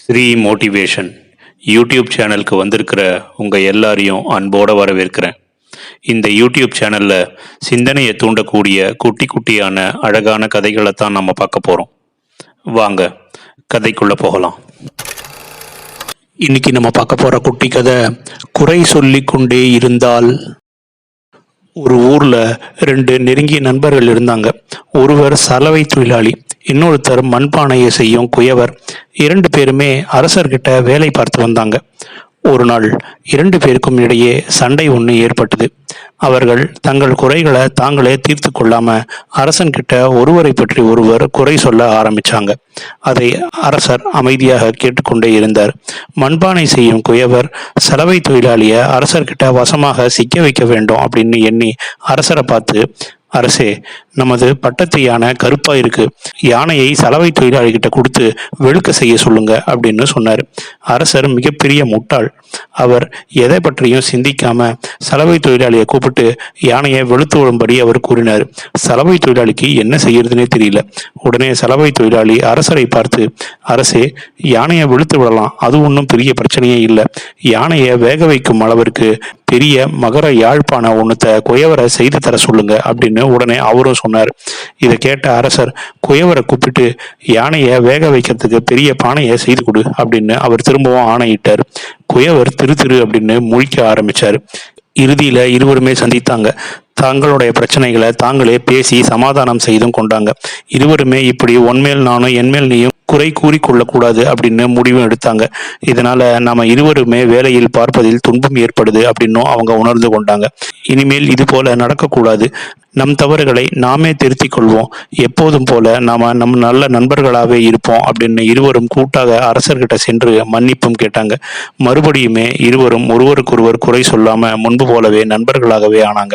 Sri motivation YouTube சேனலுக்கு வந்திருக்கிற உங்கள் எல்லாரையும் அன்போடு வரவேற்கிறேன். இந்த யூடியூப் சேனலில் சிந்தனையை தூண்டக்கூடிய குட்டி குட்டியான அழகான கதைகளை தான் நம்ம பார்க்க போகிறோம் வாங்க கதைக்குள்ளே போகலாம். இன்னைக்கு நம்ம பார்க்க போகிற குட்டி கதை குறை சொல்லி கொண்டே இருந்தால். ஒரு ஊரில் ரெண்டு நெருங்கிய நண்பர்கள் இருந்தாங்க. ஒருவர் சலவை தொழிலாளி. இன்னொருத்தர் மண்பானையை செய்யும் குயவர். இரண்டு பேருமே அரசர்கிட்ட வேலை பார்த்து வந்தாங்க. ஒரு நாள் இரண்டு பேருக்கும் இடையே சண்டை ஒன்று ஏற்பட்டது. அவர்கள் தங்கள் குறைகளை தாங்களே தீர்த்து கொள்ளாம அரசன்கிட்ட ஒருவரை பற்றி ஒருவர் குறை சொல்ல ஆரம்பிச்சாங்க. அதை அரசர் அமைதியாக கேட்டுக்கொண்டே இருந்தார். மண்பானை செய்யும் குயவர் சலவை தொழிலாளிய அரசர்கிட்ட வசமாக சிக்க வைக்க வேண்டும் அப்படின்னு எண்ணி அரசரை பார்த்து அரசே நமது பட்டத்து யானை கருப்பா இருக்கு. யானையை சலவை தொழிலாளிகிட்ட கொடுத்து வெளுக்க செய்ய சொல்லுங்க அப்படின்னு சொன்னார். அரசர் மிகப்பெரிய முட்டாள். அவர் எதை பற்றியும் சிந்திக்காம சலவை தொழிலாளியை கூப்பிட்டு யானையை வெளுத்து விடும்படி அவர் கூறினார். சலவை தொழிலாளிக்கு என்ன செய்யறதுனே தெரியல. உடனே சலவை தொழிலாளி அரசரை பார்த்து அரசே யானையை வெளுத்து விடலாம். அது ஒன்றும் பெரிய பிரச்சனையே இல்லை. யானையை வேக வைக்கும் அளவிற்கு பெரிய மகர யாழ்ப்பாண ஒன்றுத்த குயவரை செய்து தர சொல்லுங்க அப்படின்னு உடனே அவரும் சொன்னார். இதை கேட்ட அரசர் குயவரை கூப்பிட்டு யானையை வேக வைக்கிறதுக்கு பெரிய பானையை செய்து கொடு அப்படின்னு அவர் திரும்பவும் ஆணையிட்டார். குயவர் திரு திரு அப்படின்னு முழிக்க ஆரம்பிச்சார். இறுதியில இருவருமே சந்தித்தாங்க. தங்களுடைய பிரச்சனைகளை தாங்களே பேசி சமாதானம் செய்தும் கொண்டாங்க. இருவருமே இப்படி ஒன்மேல் நானும் என்மேல் நீயும் குறை கூறிக்கொள்ளக்கூடாது அப்படின்னு முடிவும் எடுத்தாங்க. இதனால நாம இருவருமே வேலையில் பார்ப்பதில் துன்பம் ஏற்படுது அப்படின்னும் அவங்க உணர்ந்து கொண்டாங்க. இனிமேல் இது போல நடக்கக்கூடாது. நம் தவறுகளை நாமே திருத்திக் கொள்வோம். எப்போதும் போல நாம நம் நல்ல நண்பர்களாகவே இருப்போம் அப்படின்னு இருவரும் கூட்டாக அரசர்கிட்ட சென்று மன்னிப்பும் கேட்டாங்க. மறுபடியுமே இருவரும் ஒருவருக்கொருவர் குறை சொல்லாம முன்பு போலவே நண்பர்களாகவே ஆனாங்க.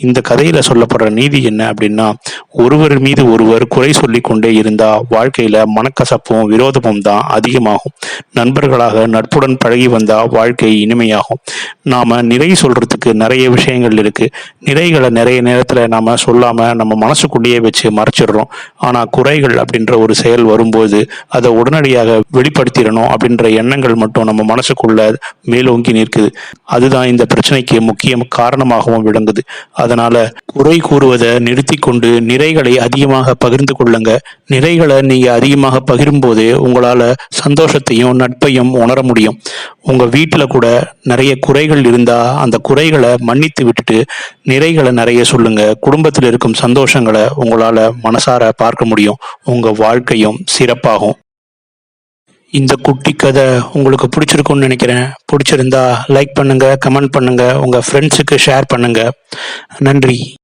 இந்த கதையில சொல்லப்படுற நீதி என்ன அப்படின்னா ஒருவர் மீது ஒருவர் குறை சொல்லி கொண்டே இருந்தா வாழ்க்கையில மனக்கசப்பும் விரோதமும் தான் அதிகமாகும். நண்பர்களாக நட்புடன் பழகி வந்தா வாழ்க்கை இனிமையாகும். நாம நிறை சொல்றதுக்கு நிறைய விஷயங்கள் இருக்கு. நிறைகளை நிறைய நேரத்தில் நாம் சொல்லாமல் நம்ம மனசுக்குள்ளேயே வச்சு மறைச்சிடுறோம். ஆனால் குறைகள் அப்படின்ற ஒரு செயல் வரும்போது அதை உடனடியாக வெளிப்படுத்திடணும் அப்படின்ற எண்ணங்கள் மட்டும் நம்ம மனசுக்குள்ள மேலோங்கி நிற்குது. அதுதான் இந்த பிரச்சனைக்கு முக்கிய காரணமாகவும் விளங்குது. அதனால குறை கூறுவதை நிறுத்தி கொண்டு நிறைகளை அதிகமாக பகிர்ந்து கொள்ளுங்க. நிறைகளை நீங்க அதிகமாக பகிரும்போது உங்களால சந்தோஷத்தையும் நட்பையும் உணர முடியும். உங்க வீட்டில் கூட நிறைய குறைகள் இருந்தா அந்த குறைகளை மன்னித்து விட்டுட்டு நிறைகளை நிறைய சொல்லுங்க. குடும்பத்தில் இருக்கும் சந்தோஷங்களை உங்களால் மனசார பார்க்க முடியும். உங்கள் வாழ்க்கையும் சிறப்பாகும். இந்த குட்டி கதை உங்களுக்கு பிடிச்சிருக்கும்னு நினைக்கிறேன். பிடிச்சிருந்தா லைக் பண்ணுங்க கமெண்ட் பண்ணுங்க உங்கள் ஃப்ரெண்ட்ஸுக்கு ஷேர் பண்ணுங்கள் நன்றி.